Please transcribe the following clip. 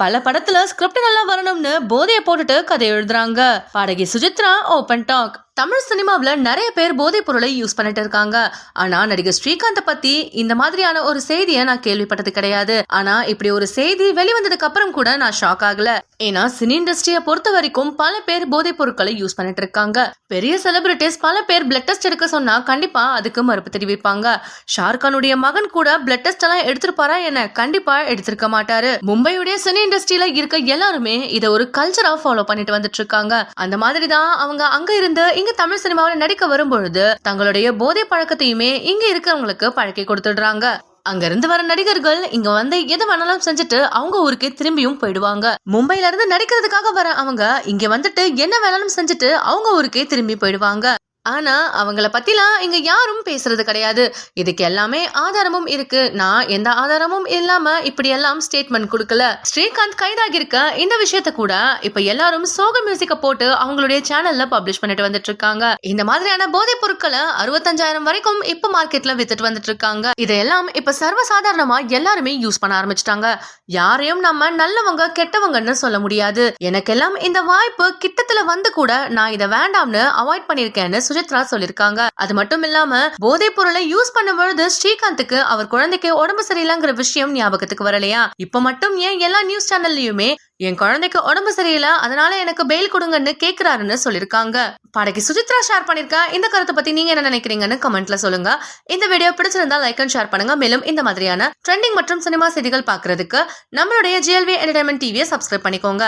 பல படத்துல ஸ்கிரிப்ட் நல்லா வரணும்னு போதையை போட்டுட்டு கதை எழுதுறாங்க. பாடகி சுஜித்ரா ஓபன் டாக் தமிழ் சினிமாவில் நிறைய பேர் போதைப் பொருளை யூஸ் பண்ணிட்டு இருக்காங்க. ஆனா நடிகர் ஸ்ரீகாந்தை பத்தி இந்த மாதிரியான ஒரு செய்தியை நான் கேள்விப்பட்டது கிடையாது. ஆனா இப்படி ஒரு செய்தி வெளிவந்ததுக்கு அப்புறம் கூட நான் ஷாக் ஆகல. ஏன்னா சினி இண்டஸ்ட்ரியை பொறுத்த வரைக்கும் பல பேர் போதைப் பொருட்களை யூஸ் பண்ணிட்டு இருக்காங்க. பெரிய செலிபிரிட்டிஸ் பல பேர் பிளட் டெஸ்ட் எடுக்க சொன்னா கண்டிப்பா அதுக்கு மறுப்பு தெரிவிப்பாங்க. ஷாருக்கானுடைய மகன் கூட பிளட் டெஸ்ட் எல்லாம் எடுத்திருப்பாரா என்ன கண்டிப்பா எடுத்திருக்க மாட்டாரு. மும்பையுடைய சினி இண்டஸ்ட்ரியில இருக்க எல்லாருமே இதை ஒரு கல்ச்சரா ஃபாலோ பண்ணிட்டு வந்துட்டு இருக்காங்க. அந்த மாதிரி தான் அவங்க அங்க இருந்து இங்க தமிழ் சினிமாவில் நடிக்க வரும்பொழுது தங்களுடைய போதை பழக்கத்தையுமே இங்க இருக்கிறவங்களுக்கு பழக்கி கொடுத்துடுறாங்க. அங்க இருந்து வர நடிகர்கள் இங்க வந்து எது வேணாலும் செஞ்சுட்டு அவங்க ஊருக்கே திரும்பியும் போயிடுவாங்க. மும்பைல இருந்து நடிக்கிறதுக்காக வர அவங்க இங்க வந்துட்டு என்ன வேணாலும் செஞ்சுட்டு அவங்க ஊருக்கே திரும்பி போயிடுவாங்க. ஆனா அவங்கள பத்திலாம் இங்க யாரும் பேசுறது கிடையாது. இதுக்கு எல்லாமே ஆதாரமும் இருக்கு. நான் எந்த ஆதாரமும் இல்லாம இப்படி எல்லாம் ஸ்டேட்மெண்ட் கொடுக்கல. ஸ்ரீகாந்த் கைதாகி இருக்க இந்த விஷயத்த கூட இப்ப எல்லாரும் சோக மியூசிக்க போட்டு அவங்களுடைய சேனல்ல பப்ளிஷ் பண்ணிட்டு வந்துட்டு இருக்காங்க. இந்த மாதிரியான போதைப் பொருட்களை அறுபத்தஞ்சாயிரம் வரைக்கும் இப்ப மார்க்கெட்ல வித்துட்டு வந்துட்டு இருக்காங்க. இதெல்லாம் இப்ப சர்வசாதாரணமா எல்லாருமே யூஸ் பண்ண ஆரம்பிச்சிட்டாங்க. யாரையும் நம்ம நல்லவங்க கெட்டவங்கன்னு சொல்ல முடியாது. எனக்கெல்லாம் இந்த வாய்ப்பு கிட்டத்துல வந்து கூட நான் இதை வேண்டாம்னு அவாய்ட் பண்ணிருக்கேன்னு சுஜித்ரா சொல்லிருக்காங்க. அது மட்டும் இல்லாம போதைப் பொருளை யூஸ் பண்ணும்பொழுது ஸ்ரீகாந்துக்கு அவர் குழந்தைக்கு உடம்பு சரியில்லைங்கிற விஷயம் ஞாபகத்துக்கு வரலையா? இப்ப மட்டும் ஏன் எல்லா நியூஸ் சேனல்லையுமே என் குழந்தைக்கு உடம்பு சரியில்லை அதனால எனக்கு பெயில் கொடுங்கன்னு கேக்குறாருன்னு சொல்லிருக்காங்க. பாடகி சுஜித்ரா ஷேர் பண்ணிருக்கா? இந்த கருத்தை பத்தி நீங்க என்ன நினைக்கிறீங்கன்னு கமெண்ட்ல சொல்லுங்க. இந்த வீடியோ பிடிச்சிருந்தா லைக் அண்ட் ஷேர் பண்ணுங்க. மேலும் இந்த மாதிரியான ட்ரெண்டிங் மற்றும் சினிமா செய்திகள் பாக்குறதுக்கு நம்மளுடைய ஜிஎல்வி என்டர்டைன்மெண்ட் டிவியை சப்ஸ்கிரைப் பண்ணிக்கோங்க.